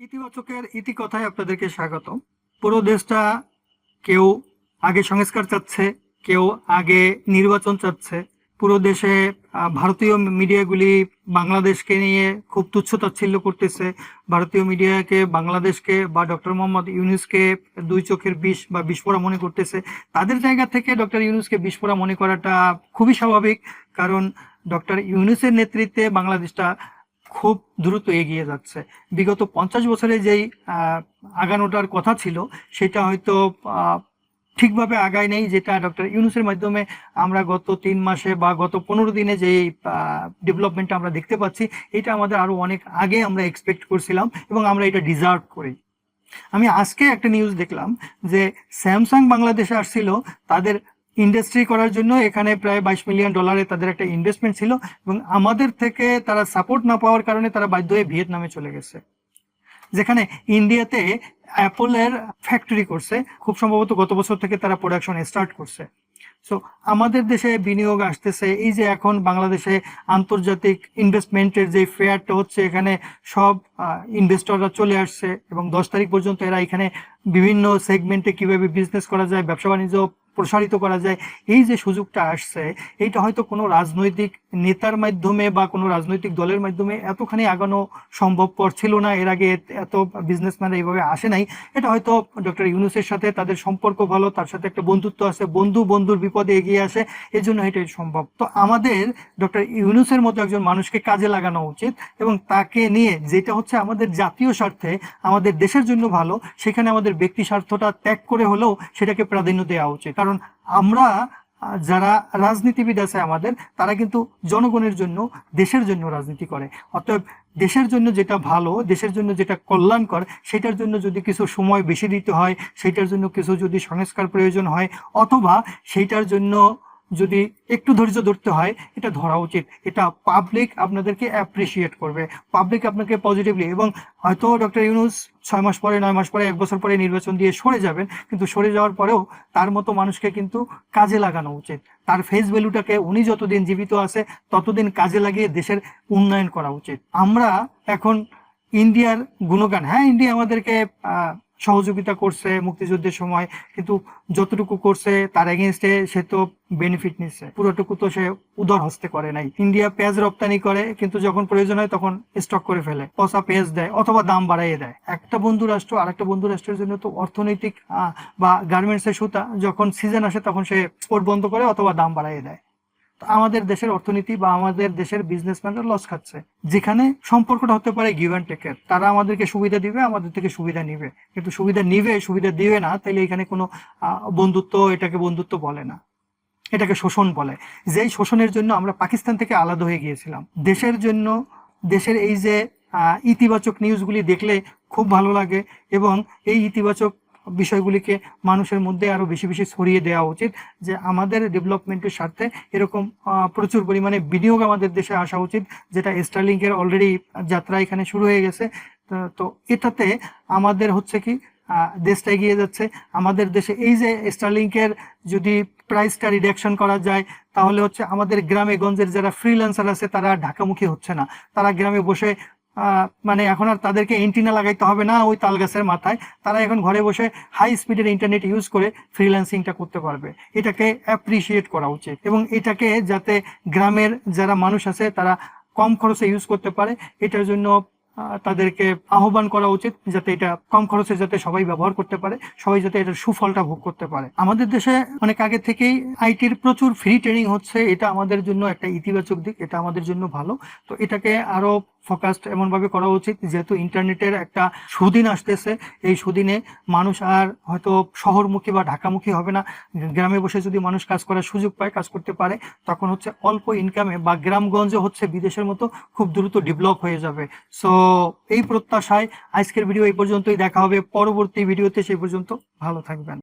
ইতিবাচকের ইতিকথায় আপনাদেরকে স্বাগত পুরো দেশটা কেউ আগে সংস্কার চাচ্ছে, কেউ আগে নির্বাচন চাচ্ছে। পুরো দেশে ভারতীয় মিডিয়াগুলি বাংলাদেশকে নিয়ে খুব তুচ্ছ তাচ্ছিল্য করতেছে। ভারতীয় মিডিয়াকে বাংলাদেশকে বা ডক্টর মোহাম্মদ ইউনুসকে দুই চোখের বিষ বা বিস্ফোরা মনে করতেছে। তাদের জায়গা থেকে ডক্টর ইউনুসকে বিস্ফোরা মনে করাটা খুবই স্বাভাবিক। কারণ ডক্টর ইউনুসের নেতৃত্বে বাংলাদেশটা খুব দ্রুত এগিয়ে যাচ্ছে। বিগত পঞ্চাশ বছরে যেই আগানোটার কথা ছিল, সেটা হয়তো ঠিকভাবে আগায় নেই, যেটা ডক্টর ইউনুসের মাধ্যমে আমরা গত তিন মাসে বা গত পনেরো দিনে যে ডেভেলপমেন্টটা আমরা দেখতে পাচ্ছি, এটা আমাদের আরও অনেক আগে আমরা এক্সপেক্ট করছিলাম এবং আমরা এটা ডিজার্ভ করি। আমি আজকে একটা নিউজ দেখলাম যে স্যামসাং বাংলাদেশে আসছিল, তাদের ইন্ডাস্ট্রি করার জন্য এখানে প্রায় বাইশ মিলিয়ন ডলারে তাদের একটা ইনভেস্টমেন্ট ছিল এবং আমাদের থেকে তারা সাপোর্ট না পাওয়ার কারণে তারা বাধ্য হয়ে ভিয়েতনামে চলে গেছে। যেখানে ইন্ডিয়াতে অ্যাপলের ফ্যাক্টরি করছে। খুব সম্ভবত গত বছর থেকে তারা প্রোডাকশন স্টার্ট করছে। সো আমাদের দেশে বিনিয়োগ আসতেছে। এই যে এখন বাংলাদেশে আন্তর্জাতিক ইনভেস্টমেন্টের যে ফেয়ারটা হচ্ছে, এখানে সব ইনভেস্টররা চলে আসছে এবং দশ তারিখ পর্যন্ত এরা এখানে বিভিন্ন সেগমেন্টে কীভাবে বিজনেস করা যায় ব্যবসা বাণিজ্য প্রসারিত করা যায়। এই যে সুযোগটা আসছে, এইটা হয়তো কোনো রাজনৈতিক নেতার মাধ্যমে বা কোনো রাজনৈতিক দলের মাধ্যমে এতখানি আগানো সম্ভবপর ছিল না। এর আগে এত- বিজনেসম্যানরা এইভাবে আসে নাই। এটা হয়তো ডক্টর ইউনুসের সাথে তাদের সম্পর্ক ভালো, তার সাথে একটা বন্ধুত্ব আছে, বন্ধু বন্ধুর বিপদে এগিয়ে আসে এই জন্য এটাই সম্ভব। তো আমাদের ডক্টর ইউনুসের মতো একজন মানুষকে কাজে লাগানো উচিত এবং তাকে নিয়ে যেটা হচ্ছে আমাদের জাতীয় স্বার্থে, আমাদের দেশের জন্য ভালো, সেখানে আমাদের ব্যক্তি স্বার্থটা ত্যাগ করে হলেও সেটাকে প্রাধান্য দেওয়া উচিত। কারণ আমরা যারা রাজনীতিবিদ আছে আমাদের, তারা কিন্তু জনগণের জন্য, দেশের জন্য রাজনীতি করে। অতএব দেশের জন্য যেটা ভালো, দেশের জন্য যেটা কল্যাণকর, সেটার জন্য যদি কিছু সময় বেশি দিতে হয়, সেটার জন্য কিছু যদি সংস্কার প্রয়োজন হয়, অথবা সেইটার জন্য যদি একটু ধৈর্য ধরতে হয়, এটা ধরা উচিত। এটা পাবলিক আপনাদেরকে অ্যাপ্রিসিয়েট করবে। পাবলিক আপনাকে পজিটিভলি এবং হয়তো ডক্টর ইউনুস ছয় মাস পরে, নয় মাস পরে, এক বছর পরে নির্বাচন দিয়ে সরে যাবেন, কিন্তু সরে যাওয়ার পরেও তার মতো মানুষকে কিন্তু কাজে লাগানো উচিত। তার ফেস ভ্যালুটাকে উনি যতদিন জীবিত আছে, ততদিন কাজে লাগিয়ে দেশের উন্নয়ন করা উচিত। আমরা এখন ইন্ডিয়ার গুণগান হ্যাঁ ইন্ডিয়া আমাদেরকে সহযোগিতা করছে মুক্তিযুদ্ধের সময়, কিন্তু যতটুকু করছে তার এগেনস্টে সে তো বেনিফিট নিচ্ছে। পুরোটুকু তো সে উদর হস্তে করে নাই। ইন্ডিয়া পেঁয়াজ রপ্তানি করে, কিন্তু যখন প্রয়োজন হয় তখন স্টক করে ফেলে, পচা পেঁয়াজ দেয় অথবা দাম বাড়াইয়ে দেয়। একটা বন্ধু রাষ্ট্র আর একটা বন্ধু রাষ্ট্রের জন্য তো অর্থনৈতিক বা গার্মেন্টস এর সুতা যখন সিজন আসে তখন সে এক্সপোর্ট বন্ধ করে অথবা দাম বাড়াইয়ে দেয়। আমাদের দেশের অর্থনীতি বা আমাদের দেশের বিজনেসম্যানরা লস খাচ্ছে। যেখানে সম্পর্কটা হতে পারে গিভ অ্যান্ড টেকের তারা আমাদেরকে সুবিধা দিবে, আমাদের থেকে সুবিধা নিবে। কিন্তু সুবিধা নিবে, সুবিধা দিবে না, তাইলে এখানে কোনো বন্ধুত্ব এটাকে বন্ধুত্ব বলে না। এটাকে শোষণ বলে। যেই শোষণের জন্য আমরা পাকিস্তান থেকে আলাদা হয়ে গিয়েছিলাম। দেশের জন্য, দেশের এই যে ইতিবাচক নিউজগুলি দেখলে খুব ভালো লাগে এবং এই ইতিবাচক বিষয়গুলিকে মানুষের মধ্যে আরও বেশি বেশি ছড়িয়ে দেওয়া উচিত যে আমাদের ডেভেলপমেন্টের স্বার্থে এরকম প্রচুর পরিমাণে বিনিয়োগ আমাদের দেশে আসা উচিত, যেটা স্টারলিংকের অলরেডি যাত্রা এখানে শুরু হয়ে গেছে। তো- এটাতে আমাদের হচ্ছে কি দেশটা এগিয়ে যাচ্ছে। আমাদের দেশে এই যে স্টারলিংকের যদি প্রাইসটা রিডাকশন করা যায়, তাহলে হচ্ছে আমাদের গ্রামে গঞ্জের যারা ফ্রিল্যান্সার আছে, তারা ঢাকামুখী হচ্ছে না। তারা গ্রামে বসে মানে এখন আর তাদেরকে এন্টিনা লাগাইতে হবে না ওই তাল গাছের মাথায়। তারা এখন ঘরে বসে হাই স্পিডের ইন্টারনেট ইউজ করে ফ্রিল্যান্সিংটা করতে পারবে। এটাকে অ্যাপ্রিসিয়েট করা উচিত এবং এটাকে যাতে গ্রামের যারা মানুষ আছে তারা কম খরচে ইউজ করতে পারে, এটার জন্য তাদেরকে আহ্বান করা উচিত যাতে এটা কম খরচে যাতে সবাই ব্যবহার করতে পারে, সবাই যাতে এটার সুফলটা ভোগ করতে পারে। আমাদের দেশে অনেক আগে থেকেই আইটির প্রচুর ফ্রি ট্রেনিং হচ্ছে, এটা আমাদের জন্য একটা ইতিবাচক দিক, এটা আমাদের জন্য ভালো। তো এটাকে আরও ফোকাসড এমনভাবে করা উচিত, যেহেতু ইন্টারনেটের একটা সুদিন আসতেছে। এই সুদিনে মানুষ আর হয়তো শহরমুখী বা ঢাকামুখী হবে না। গ্রামে বসে যদি মানুষ কাজ করার সুযোগ পায়, কাজ করতে পারে, তখন হচ্ছে অল্প ইনকামে বা গ্রামগঞ্জে হচ্ছে বিদেশের মতো খুব দ্রুত ডেভেলপ হয়ে যাবে। সো এই প্রত্যাশায় আজকের ভিডিও এই পর্যন্তই। দেখা হবে পরবর্তী ভিডিওতে সেই পর্যন্ত ভালো থাকবেন।